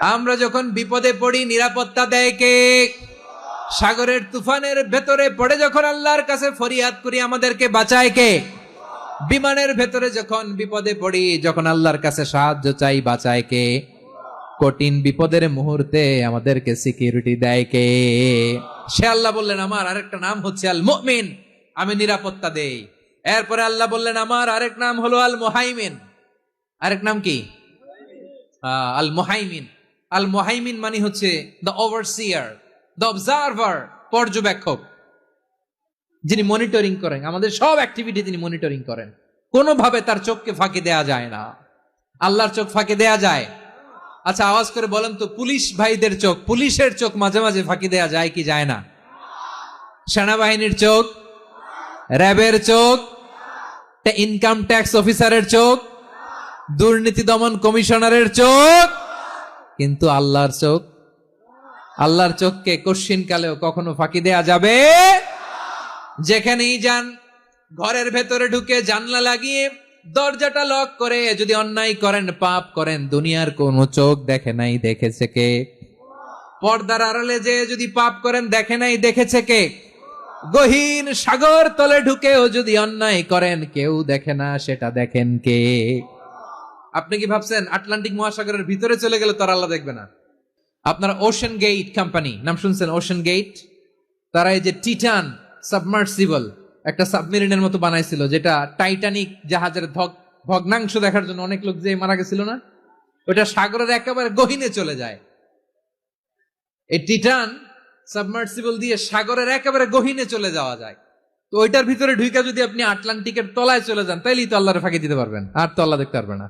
আমরা যখন বিপদে পড়ি, নিরাপত্তা দেয় কে? সাগরের তুফানের ভেতরে পড়ে যখন আল্লাহর কাছে ফরিয়াদ করি, আমাদেরকে বাঁচায় কে? বিমানের ভেতরে যখন বিপদে পড়ি, যখন আল্লাহর কাছে সাহায্য চাই, বাঁচায় কে? কঠিন বিপদের মুহূর্তে আমাদেরকে সিকিউরিটি দেয় কে? সে আল্লাহ বললেন, আমার আরেকটা নাম হচ্ছে আল মুমিন আমি নিরাপত্তা দেই। এরপরে আল্লাহ বললেন, আমার আরেক নাম হলো আল মোহাইমিন আরেক নাম কি? আল মোহাইমিন আল মোহাইমিন মানে হচ্ছে দ্য ওভারসিয়ার দ্য অবজারভার পর্যবেক্ষক, যিনি মনিটরিং করেন। আমাদের সব অ্যাক্টিভিটি তিনি মনিটরিং করেন। কোনোভাবে তার চোখকে ফাঁকি দেয়া যায় না। আল্লাহর চোখ ফাঁকি দেয়া যায়? আচ্ছা আওয়াজ করে বলেন তো, পুলিশ ভাইদের চোখ, পুলিশের চোখ মাঝে মাঝে ফাঁকি দেয়া যায় কি যায় না? সেনাবাহিনীর চোখ, র্যাবের চোখ ইনকাম ট্যাক্স অফিসারের চোখ, দুর্নীতি দমন কমিশনারের চোখ কিন্তু আল্লাহর চোখ, আল্লাহর চোখকে কশ্চিন কালেও কখনো ফাঁকি দেয়া যাবে? যেখানেই যান, ঘরের ভেতরে ঢুকে জানলা লাগিয়ে দরজাটা লক করে যদি অন্যায় করেন, পাপ করেন, দুনিয়ার কোনো চোখ দেখে নাই, দেখেছে কে? পর্দার আড়ালে যে যদি পাপ করেন, দেখে নাই, দেখেছে কে? গহীন সাগর তলে ঢুকেও যদি অন্যায় করেন, কেউ দেখে না, সেটা দেখেন কে? আপনি কি ভাবছেন আটলান্টিক মহাসাগরের ভিতরে চলে গেলে তার আল্লাহ দেখবে না? আপনার ওশান গেট কোম্পানি নাম শুনছেন ওশান গেট তারা এই যে টিটান সাবমার্সিবল একটা সাবমেরিনের মতো বানাইছিল, যেটা টাইটানিক জাহাজের ভগ্নাংশ দেখার জন্য অনেক লোক যে মারা গেছিল না? ওটা সাগরের একেবারে গহিনে চলে যায়। এই টিটান সাবমার্সিবল দিয়ে সাগরের একেবারে গহিনে চলে যাওয়া যায়। তো ওইটার ভিতরে ঢুইকা যদি আপনি আটলান্টিকের তলায় চলে যান, তাইলেই তো আল্লাহরে ফাঁকি দিতে পারবেন, আর তো আল্লাহ দেখতে পারবে না।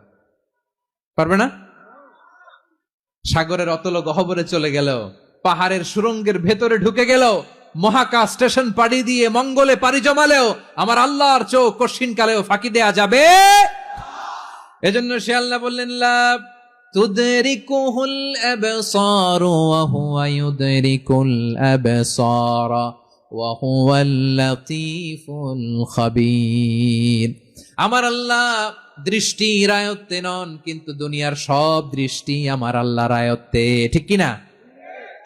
পারবে না? সাগরের অতল গহবরে চলে গেল। পাহাড়ের সুরঙ্গের ভেতরে ঢুকে গেল। মহাকাশ স্টেশন পাড়ি দিয়ে মঙ্গলে পাড়ি জমালেও আমার আল্লাহর চোখ কশিন কালেও ফাঁকি দেয়া যাবে। এজন্য সে আল্লাহ বললেন, লাভ তুদরিকুহুল আবসার ওয়া হুয়া ইউদরিকুল আবসার ওয়া হুয়াল খাবীর। আমার আল্লাহ দৃষ্টি রায়ত্তে নন, কিন্তু দুনিয়ার সব দৃষ্টি আমার আল্লাহ আয়ত্তে। ঠিক কি না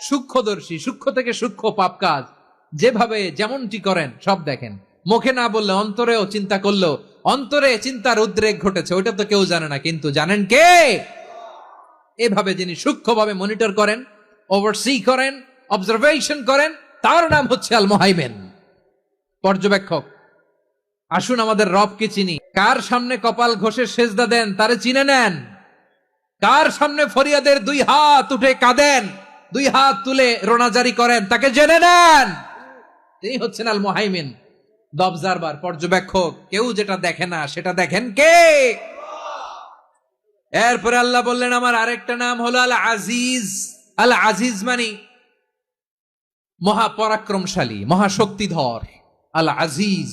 সূক্ষ্মদর্শী, সূক্ষ্ম থেকে সূক্ষ্ম পাপ কাজ। যেভাবে যেমনটি করেন, সব দেখেন। মুখে না বললে অন্তরেও চিন্তা করল অন্তরে চিন্তার উদ্রেক ঘটেছে, ওইটা তো কেউ জানে না, কিন্তু জানেন কে? এভাবে যিনি সূক্ষ্মভাবে মনিটর করেন, ওভারসি করেন, অবজারভেশন করেন, তার নাম হচ্ছে আল মোহাইমেন পর্যবেক্ষক আসুন আমাদের রবকে চিনি। কার সামনে কপাল ঘষে সেজদা দেন, তারে চিনে নেন। কার সামনে ফরিয়াদের দুই হাত উঠে কাঁদেন, দুই হাত তুলে রোনাজারি করেন, তাকে জেনে নেন। তিনি হচ্ছেন আল মোহাইমিন দবজারবার পর্যবেক্ষক, কেউ যেটা দেখে না, সেটা দেখেন কে? এরপরে আল্লাহ বললেন, আমার আরেকটা নাম হলো আল আজিজ আল আজিজ মানি মহাপরাক্রমশালী, মহাশক্তিধর। আল আজিজ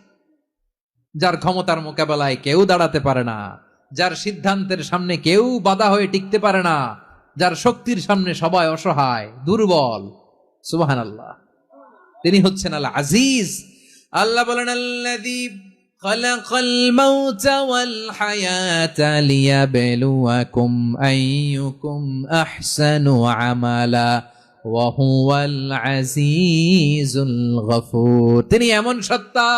যার ক্ষমতার মোকাবেলায় কেউ দাঁড়াতে পারে না যার সিদ্ধান্তের সামনে কেউ বাধা হয়ে টিকতে পারে না যার শক্তির সামনে সবাই অসহায় দুর্বল সুবাহান আল্লাহ তিনি হচ্ছেন আল আজিজ আল্লাহ বলেন আল্লাযী خلق الموت والحياة ليبلوكم أيكم أحسن عملا وهو العزيز الغفور তিনি এমন সত্তা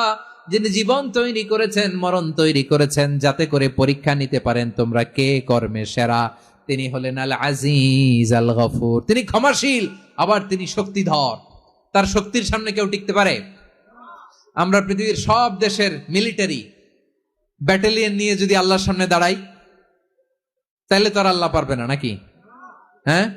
যিনি জীবন তৈরি করেছেন, মরণ তৈরি করেছেন, যাতে করে পরীক্ষা নিতে পারেন তোমরা কে কর্মে সেরা। তিনি হলেন আল আজিজ আল গফুর তিনি ক্ষমাশীল, আবার তিনি শক্তিধর। তার শক্তির সামনে কেউ টিকতে পারে? আমরা পৃথিবীর সব দেশের মিলিটারি ব্যাটালিয়ন নিয়ে যদি আল্লাহর সামনে দাঁড়াই, তাহলে তো আর আল্লাহ পারবে না, নাকি? হ্যাঁ?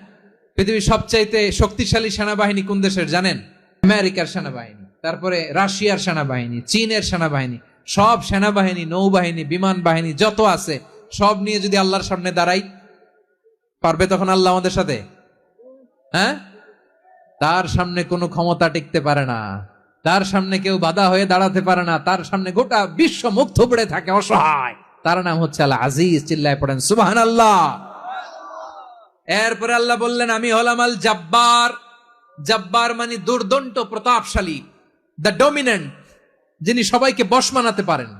পৃথিবীর সবচাইতে শক্তিশালী সেনাবাহিনী কোন দেশের জানেন? আমেরিকার সেনাবাহিনী। তারপরে রাশিয়ার সেনাবাহিনী, চীনের সেনাবাহিনী, সব সেনাবাহিনী, নৌবাহিনী, বিমান বাহিনী, যত আছে, সব নিয়ে যদি আল্লাহর সামনে দাঁড়াই, পারবে তখন আল্লাহ আমাদের সাথে? হ্যাঁ? তার সামনে কোনো ক্ষমতা টিকতে পারে না। তার সামনে কেউ বাধা হয়ে দাঁড়াতে পারে না। তার সামনে গোটা বিশ্ব মুখ থুবড়ে থাকে, অসহায়। তার নাম হচ্ছে আল্লাহ আজিজ, চিল্লায় পড়েন সুবাহান আল্লাহ এরপরে আল্লাহ বললেন, আমি হলাম আল জাব্বার জাব্বার মানে দুর্দন্ত, প্রতাপশালী। দ্য ডমিনেন্ট যিনি সবাইকে বশ মানাতে পারেন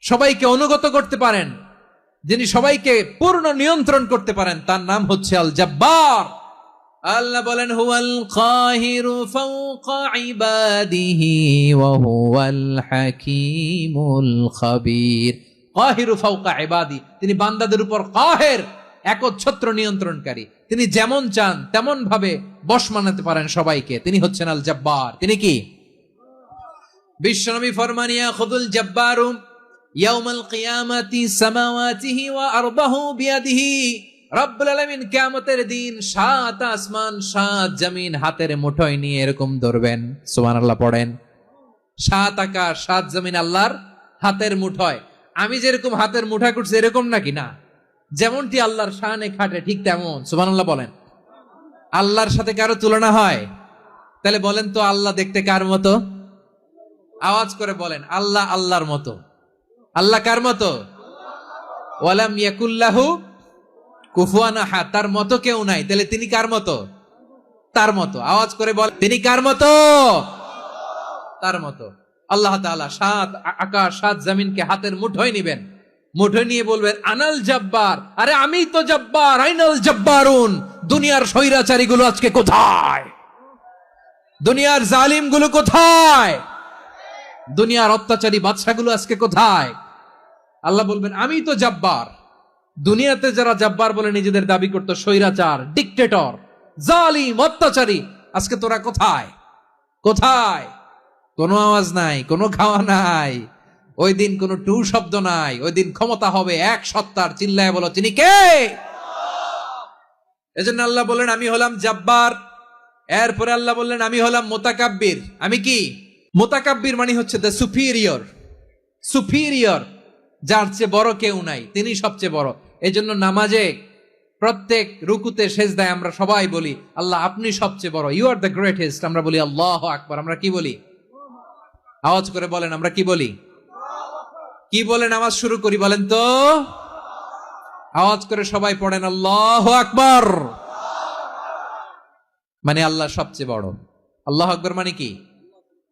সবাইকে অনুগত করতে পারেন যিনি সবাইকে পূর্ণ নিয়ন্ত্রণ করতে পারেন তার নাম হচ্ছে আল জাব্বার আল্লাহ বলেন হুয়াল কাহিরু ফাওকা ইবাদিহি ওয়া হুয়াল হাকীমুল খাবীর। কাহিরু ফাওকা ইবাদি তিনি বান্দাদের উপর কাহের একচ্ছত্র নিয়ন্ত্রণকারী। তিনি যেমন চান তেমন ভাবে বশ মানাতে পারেন সবাইকে। তিনি হচ্ছেন আল জাব্বার তিনি কি? বিশ্বনবী ফরমানিয়া, খুদুল জাব্বারু, ইয়াউমাল কিয়ামাতি সামাওয়াতিহি ওয়া আরদাহু বিয়াদিহি। রব্বুল আলামিন কিয়ামতের দিন সাত আসমান, সাত জমিন হাতের মুঠোয় নিয়ে এরকম ধরবেন। সুবহানাল্লাহ পড়েন। সাত আকাশ সাত জমিন আল্লাহর হাতের মুঠোয়। আমি যেরকম হাতের মুঠা করছি এরকম নাকি? না। যেমনটি আল্লাহর শানে খাটে, ঠিক তেমন। সুবহানাল্লাহ বলেন। আল্লাহর সাথে কারও তুলনা হয়? তাহলে বলেন তো আল্লাহ দেখতে কার মতো? আওয়াজ করে বলেন, আল্লাহ আল্লাহর মতো। আল্লাহ কার মতো? ওয়ালাম ইয়াকুল্লাহু কুফুয়ানা হা তার মতো কেউ নাই। তাহলে তিনি কার মতো? তার মতো। আওয়াজ করে বল তিনি কার মতো? তার মতো। আল্লাহ তাআলা সাত আকাশ, সাত জমিনকে হাতের মুঠোয় নিবেন। মুঠোয় নিয়ে বলবেন, আনাল জব্বার। আরে আমি তো জব্বার, আইনাল জব্বারুন। দুনিয়ার স্বৈরাচারী গুলো আজকে কোথায়? দুনিয়ার জালিমগুলো কোথায়? দুনিয়ার অত্যাচারী বাদশাগুলো আজকে কোথায়? আল্লাহ বলবেন, আমি তো জাব্বার। দুনিয়াতে যারা জাব্বার বলে নিজেদের দাবি করতো, স্বৈরাচার, ডিকটেটর, জালিম, অত্যাচারী, আজকে তোরা কোথায়? কোথায়? কোনো আওয়াজ নাই, কোনো খাওয়া নাই। ওই দিন কোনো টু শব্দ নাই। ওই দিন ক্ষমতা হবে এক সত্তার। চিল্লায় বলো, তিনি কে? এজন্য আল্লাহ বললেন, আমি হলাম জাব্বার। এরপরে আল্লাহ বললেন, আমি হলাম মোতাকাব্বির। আমি কি? মোতাকাব্বির মানে হচ্ছে দ্য সুপিরিয়র সুপিরিয়র যার চেয়ে বড় কেউ নাই, তিনি সবচেয়ে বড়। এই জন্য নামাজে প্রত্যেক রুকুতে শেষ দেয় আমরা সবাই বলি, আল্লাহ, আপনি সবচেয়ে বড়। ইউ আর দ্য গ্রেটেস্ট আমরা বলি, আল্লাহ আকবর। আমরা কি বলি? আওয়াজ করে বলেন, আমরা কি বলি? কি বলে নামাজ শুরু করি, বলেন তো। আওয়াজ করে সবাই পড়েন, আল্লাহ আকবর। মানে আল্লাহ সবচেয়ে বড়। আল্লাহ আকবর মানে কি?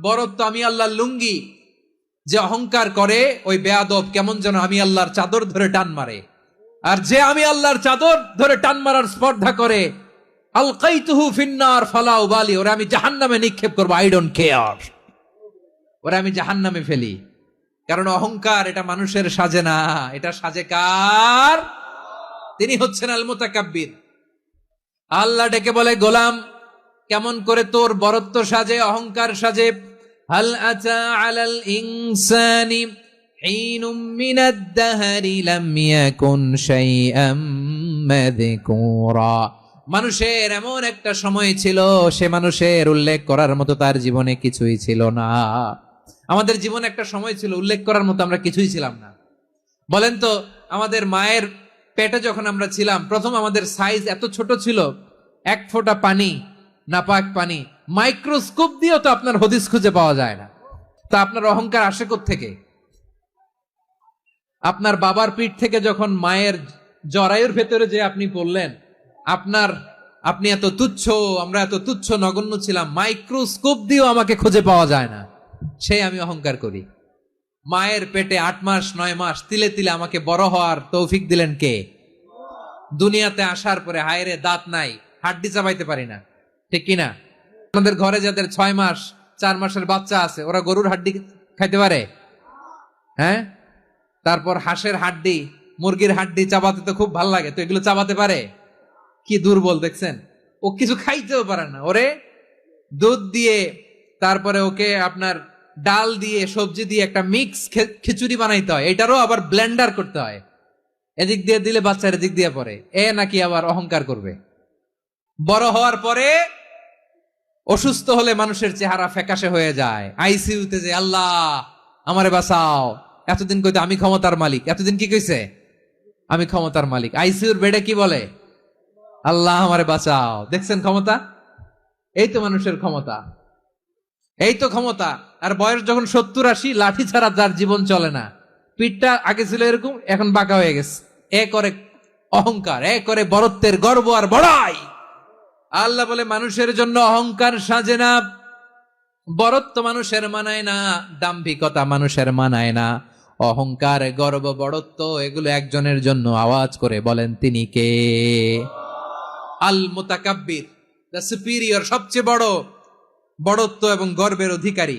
ইজারি বরত্ব আমি আল্লাহর লুঙ্গি। যে অহংকার করে, ওই বেয়াদব কেমন যেন আমি আল্লাহর চাদর ধরে টান মারে। আর যে আমি আল্লাহর চাদর ধরে টান মারার স্পর্ধা করে আল কাইতুহু ফিন্নার ফালাউ বালি ওরা আমি জাহান্নামে নিক্ষেপ করব আই ডোন্ট কেয়ার ওরা আমি জাহান্নামে ফেলি। কারণ অহংকার এটা মানুষের সাজে না। এটা সাজে কার? তিনি হচ্ছেন আল মুতাকাব্বির আল্লাহ ডেকে বলে, গোলাম, কেমন করে তোর বরত্ব সাজে, অহংকার সাজে হাল আতা আলাল ইনসানি حين من الدهر لم يكن شيئا مذكورا মানুষের এমন একটা সময় ছিল সে মানুষের উল্লেখ করার মতো তার জীবনে কিছুই ছিল না আমাদের জীবনে একটা সময় ছিল উল্লেখ করার মতো আমরা কিছুই ছিলাম না বলেন তো আমাদের মায়ের পেটে যখন আমরা ছিলাম প্রথম আমাদের সাইজ এত ছোট ছিল এক ফোঁটা পানি নাপাক পানি। মাইক্রোস্কোপ দিয়েও তো আপনার হদিস খুঁজে পাওয়া যায় না। তা আপনার অহংকার আসে থেকে আপনার বাবার পিঠ থেকে যখন মায়ের জরায়ুর ভেতরে যে আপনি পড়লেন, আপনার, আপনি এত তুচ্ছ, আমরা এত তুচ্ছ নগণ্য ছিলাম, মাইক্রোস্কোপ দিয়েও আমাকে খুঁজে পাওয়া যায় না। সেই আমি অহংকার করি। মায়ের পেটে আট মাস, নয় মাস, তিলে তিলে আমাকে বড় হওয়ার তৌফিক দিলেন কে? দুনিয়াতে আসার পরে হায়রে দাঁত নাই, হাড্ডি চাবাইতে পারি না। ঠিক কিনা? আমাদের ঘরে যাদের ছয় মাস, চার মাসের বাচ্চা আছে, ওরা গরুর হাড্ডি খাইতে পারে? হ্যাঁ? তারপর হাঁসের হাড্ডি, মুরগির হাড্ডি চাবাতে তো খুব ভালো লাগে, তো এগুলো চাবাতে পারে? কি দুর্বল দেখছেন? ও কিছু খাইতেও পারে না। ওরে, দুধ দিয়ে, তারপরে ওকে আপনার ডাল দিয়ে, সবজি দিয়ে একটা মিক্স খিচুড়ি বানাইতে হয়। এটারও আবার ব্লেন্ডার করতে হয়। এদিক দিয়ে দিলে বাচ্চার এদিক দিয়ে পরে এ নাকি আবার অহংকার করবে। বড় হওয়ার পরে অসুস্থ হলে মানুষের চেহারা ফ্যাকাশে হয়ে যায়। আইসিইউতে যে, আল্লাহ, আমারে বাঁচাও। এতদিন কইতে আমি ক্ষমতার মালিক। এতদিন কি কইছে? আমি ক্ষমতার মালিক। আইসিইউর বেডে কি বলে? আল্লাহ, আমারে বাঁচাও। দেখছেন ক্ষমতা? এই তো মানুষের ক্ষমতা। এই তো ক্ষমতা। আর বয়স যখন সত্তর আশি, লাঠি ছাড়া যার জীবন চলে না। পিঠটা আগে ছিল এরকম, এখন বাঁকা হয়ে গেছে। এ করে অহংকার এ করে বরত্বের গর্ব আর বড়াই। আল্লাহ বলে, মানুষের জন্য অহংকার সাজে না, বরত্ব মানুষের মানায় না, দাম্ভিকতা মানুষের মানায় না। অহংকার, গর্ব বড়ত্ব এগুলো একজনের জন্য আওয়াজ করে বলেন তিনি কে? আল মোতাকাব্বির দ্য সুপিরিয়র, সবচেয়ে বড় বড়ত্ব এবং গর্বের অধিকারী।